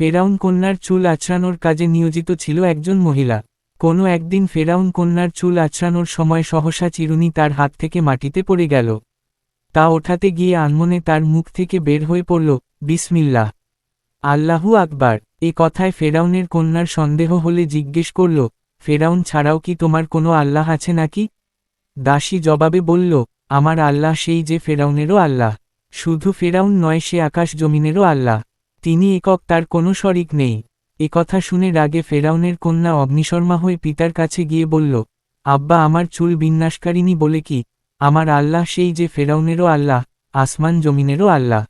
ফেরাউন কন্যার চুল আছড়ানোর কাজে নিয়োজিত ছিল একজন মহিলা। কোনো একদিন ফেরাউন কন্যার চুল আছড়ানোর সময় সহসা চিরুনি তার হাত থেকে মাটিতে পড়ে গেল। তা ওঠাতে গিয়ে আনমনে তার মুখ থেকে বের হয়ে পড়ল, বিসমিল্লাহ। আল্লাহু আকবার। এ কথায় ফেরাউনের কন্যার সন্দেহ হলে জিজ্ঞেস করল, ফেরাউন ছাড়াও কি তোমার কোনো আল্লাহ আছে নাকি? দাসী জবাবে বলল, আমার আল্লাহ সেই যে ফেরাউনেরও আল্লাহ। শুধু ফেরাউন নয়, সে আকাশ জমিনেরও আল্লাহ। তিনি একক, তার কোনো শরিক নেই। এ কথা শুনে রাগে ফেরাউনের কন্যা অগ্নিশর্মা হয়ে পিতার কাছে গিয়ে বলল, আব্বা, আমার চুল বিন্যাসকারিনী বলে কি? আমার আল্লাহ সেই যে ফেরাউনেরও আল্লাহ, আসমান জমিনেরও আল্লাহ।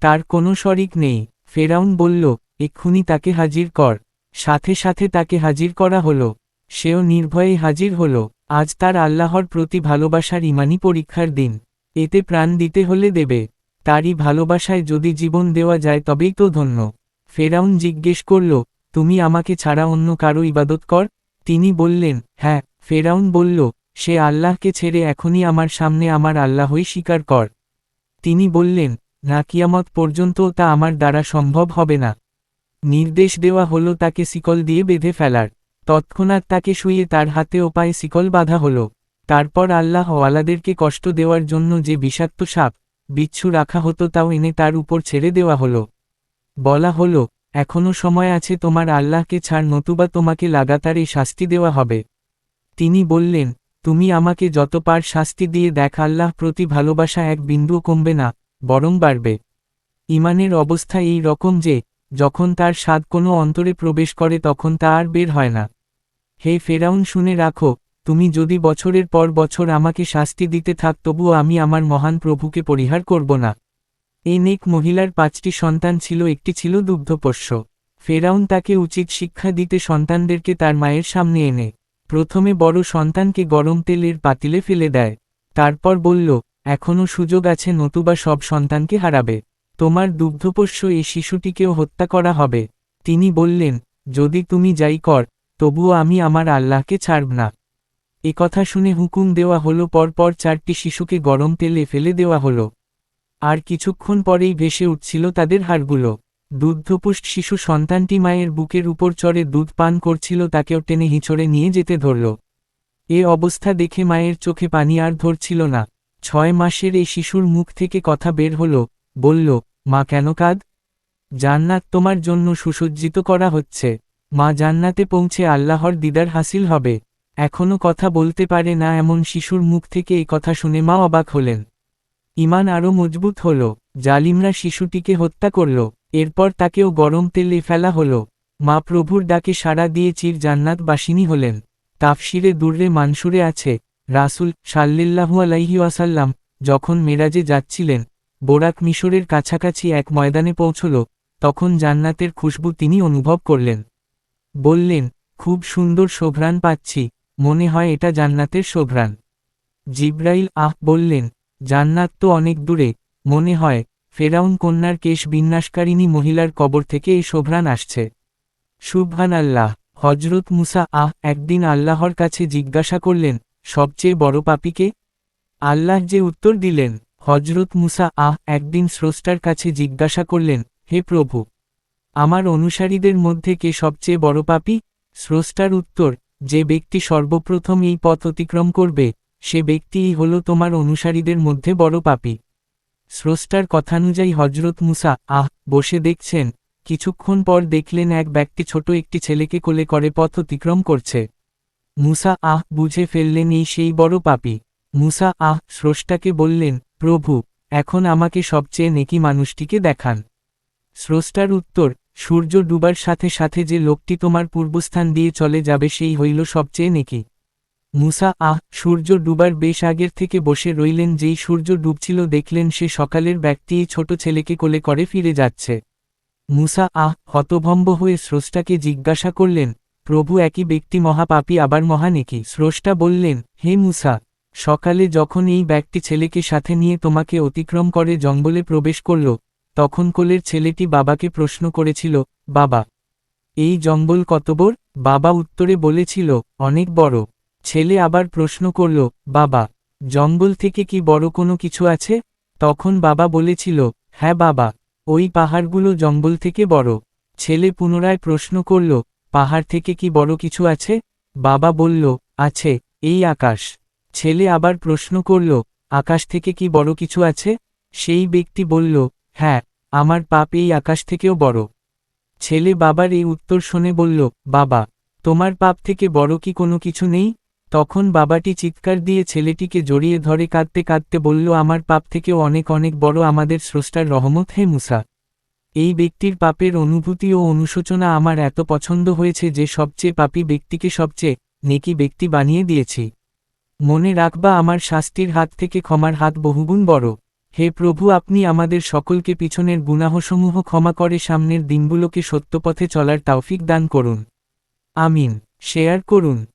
তার কোনো শরিক নেই। ফেরাউন বলল, এক্ষুনি তাকে হাজির কর। সাথে সাথে তাকে হাজির করা হলো। সেও নির্ভয়ে হাজির হল। আজ তার আল্লাহর প্রতি ভালোবাসার ইমানি পরীক্ষার দিন। এতে প্রাণ দিতে হলে দেবে। তারই ভালোবাসায় যদি জীবন দেওয়া যায় তবেই তো ধন্য। ফেরাউন জিজ্ঞেস করল, তুমি আমাকে ছাড়া অন্য কারও ইবাদত কর? তিনি বললেন হ্যাঁ। ফেরাউন বলল, সে আল্লাহকে ছেড়ে এখনই আমার সামনে আমার আল্লাহই স্বীকার কর। তিনি বললেন, না, কিয়ামত পর্যন্ত তা আমার দ্বারা সম্ভব হবে না। নির্দেশ দেওয়া হল তাকে শিকল দিয়ে বেঁধে ফেলার। তৎক্ষণাৎ তাকে শুয়ে তার হাতে ও পায়ে শিকল বাঁধা হল। তারপর আল্লাহ ওয়ালাদেরকে কষ্ট দেওয়ার জন্য যে বিষাক্ত সাপ বিচ্ছু রাখা হতো তাও এনে তার উপর ছেড়ে দেওয়া হলো। বলা হলো এখনও সময় আছে তোমার আল্লাহকে ছাড়, নতুবা তোমাকে লাগাতার এই শাস্তি দেওয়া হবে। তিনি বললেন, তুমি আমাকে যত পার শাস্তি দিয়ে দেখ, আল্লাহ প্রতি ভালোবাসা এক বিন্দুও কমবে না, বরং বাড়বে। ইমানের অবস্থা এই রকম যে, যখন তার স্বাদ কোনো অন্তরে প্রবেশ করে তখন তা আর বের হয় না। হে ফেরাউন, শুনে রাখো তুমি যদি বছরের পর বছর আমাকে শাস্তি দিতে থাক, তবুও আমি আমার মহান প্রভুকে পরিহার করব না। এই নেক মহিলার পাঁচটি সন্তান ছিল, একটি ছিল দুগ্ধপোষ্য। ফেরাউন তাকে উচিত শিক্ষা দিতে সন্তানদেরকে তার মায়ের সামনে এনে, প্রথমে বড় সন্তানকে গরম তেলের পাতিলে ফেলে দেয়। তারপর বলল এখনও সুযোগ আছে, নতুবা সব সন্তানকে হারাবে। তোমার দুগ্ধপোষ্য এই শিশুটিকেও হত্যা করা হবে। তিনি বললেন, যদি তুমি যাই কর, তবুও আমি আমার আল্লাহকে ছাড়ব না। এ কথা শুনে হুকুম দেওয়া হলো, পরপর চারটি শিশুকে গরম তেলে ফেলে দেওয়া হলো। আর কিছুক্ষণ পরেই ভেসে উঠছিল তাদের হাড়গুলো। দুগ্ধপুষ্ট শিশু সন্তানটি মায়ের বুকের উপর চড়ে দুধ পান করছিল, তাকেও টেনে হিঁচড়ে নিয়ে যেতে ধরল। এ অবস্থা দেখে মায়ের চোখে পানি আর ধরছিল না। ছয় মাসের এই শিশুর মুখ থেকে কথা বের হল, বলল, মা কেন কাঁদ? জান্নাত তোমার জন্য সুসজ্জিত করা হচ্ছে। মা জান্নাতে পৌঁছে আল্লাহর দিদার হাসিল হবে। এখনও কথা বলতে পারে না এমন শিশুর মুখ থেকে এই কথা শুনে মা অবাক হলেন। ইমান আরও মজবুত হল, জালিমরা শিশুটিকে হত্যা করল, এরপর তাকেও গরম তেলে ফেলা হল। মা প্রভুর ডাকে সাড়া দিয়ে চির জান্নাত বাসিনী হলেন। তাফসিরে দুর্রে মানসুরে আছে, রাসুল সাল্লিল্লাহু আলাইহি ওয়াসাল্লাম যখন মেরাজে যাচ্ছিলেন, বোরাক মিশরের কাছাকাছি এক ময়দানে পৌঁছল, তখন জান্নাতের খুশবু তিনি অনুভব করলেন। বললেন, খুব সুন্দর শোভ্রাণ পাচ্ছি। মনে হয় এটা জান্নাতের শোভ্রাণ জিব্রাইল, আহ, বললেন, জান্নাত তো অনেক দূরে। মনে হয়, ফেরাউন কন্যার কেশ বিন্যাসকারিণী মহিলার কবর থেকে এই শোভ্রাণ আসছে। সুবহান আল্লাহ হজরত মুসা, আহ, একদিন আল্লাহর কাছে জিজ্ঞাসা করলেন, সবচেয়ে বড় পাপিকে আল্লাহ যে উত্তর দিলেন হজরত মুসা, আহ, একদিন স্রষ্টার কাছে জিজ্ঞাসা করলেন, হে প্রভু, আমার অনুসারীদের মধ্যে কে সবচেয়ে বড় পাপি? স্রষ্টার উত্তর যে ব্যক্তি সর্বপ্রথম এই পথ অতিক্রম করবে, সে ব্যক্তিই হল তোমার অনুসারীদের মধ্যে বড় পাপি। স্রষ্টার কথানুযায়ী হজরত মুসা, আহ, বসে দেখছেন। কিছুক্ষণ পর দেখলেন এক ব্যক্তি ছোট একটি ছেলেকে কোলে করে পথ অতিক্রম করছে। মুসা, আহ, বুঝে ফেললেন এই সেই বড় পাপি। মুসা, আহ, স্রষ্টাকে বললেন, প্রভু, এখন আমাকে সবচেয়ে নেকি মানুষটিকে দেখান। স্রষ্টার উত্তর সূর্য ডুবার সাথে সাথে যে লোকটি তোমার পূর্বস্থান দিয়ে চলে যাবে সেই হইল সবচেয়ে নেকি। মুসা, আহ, সূর্য ডুবার বেশ আগের থেকে বসে রইলেন যেই সূর্য ডুবছিল দেখলেন সে সকালের ব্যক্তি ছোট ছেলেকে কোলে করে ফিরে যাচ্ছে। মুসা, আহ, হতভম্ব হয়ে স্রষ্টাকে জিজ্ঞাসা করলেন, প্রভু একই ব্যক্তি মহাপাপী, আবার মহানেকি স্রষ্টা বললেন, হে মুসা, সকালে যখন এই ব্যক্তি ছেলেকে সাথে নিয়ে তোমাকে অতিক্রম করে জঙ্গলে প্রবেশ করল তখন কোলের ছেলেটি বাবাকে প্রশ্ন করেছিল, বাবা, এই জঙ্গল কতবর বাবা উত্তরে বলেছিল, অনেক বড়। ছেলে আবার প্রশ্ন করল, বাবা, জঙ্গল থেকে কি বড় কোনো কিছু আছে? তখন বাবা বলেছিল হ্যাঁ বাবা, ওই পাহাড়গুলো জঙ্গল থেকে বড়। ছেলে পুনরায় প্রশ্ন করল, পাহাড় থেকে কি বড় কিছু আছে? বাবা বলল, আছে, এই আকাশ। ছেলে আবার প্রশ্ন করল, আকাশ থেকে কি বড় কিছু আছে? সেই ব্যক্তি বলল হ্যাঁ আমার পাপ এই আকাশ থেকেও বড়। ছেলে বাবার এই উত্তর শুনে বলল, বাবা, তোমার পাপ থেকে বড় কি কোনো কিছু নেই? তখন বাবাটি চিৎকার দিয়ে ছেলেটিকে জড়িয়ে ধরে কাঁদতে কাঁদতে বলল, আমার পাপ থেকেও অনেক অনেক বড় আমাদের স্রষ্টার রহমত, হে মুসা। এই ব্যক্তির পাপের অনুভূতি ও অনুশোচনা আমার এত পছন্দ হয়েছে যে সবচেয়ে পাপী ব্যক্তিকে সবচেয়ে নেকি ব্যক্তি বানিয়ে দিয়েছি। মনে রাখবা, আমার শাস্তির হাত থেকে ক্ষমার হাত বহুগুণ বড়। হে প্রভু, আপনি আমাদের সকলকে পিছনের গুনাহসমূহ ক্ষমা করে সামনের দিনগুলোকে সত্যপথে চলার তাওফিক দান করুন। আমিন। শেয়ার করুন।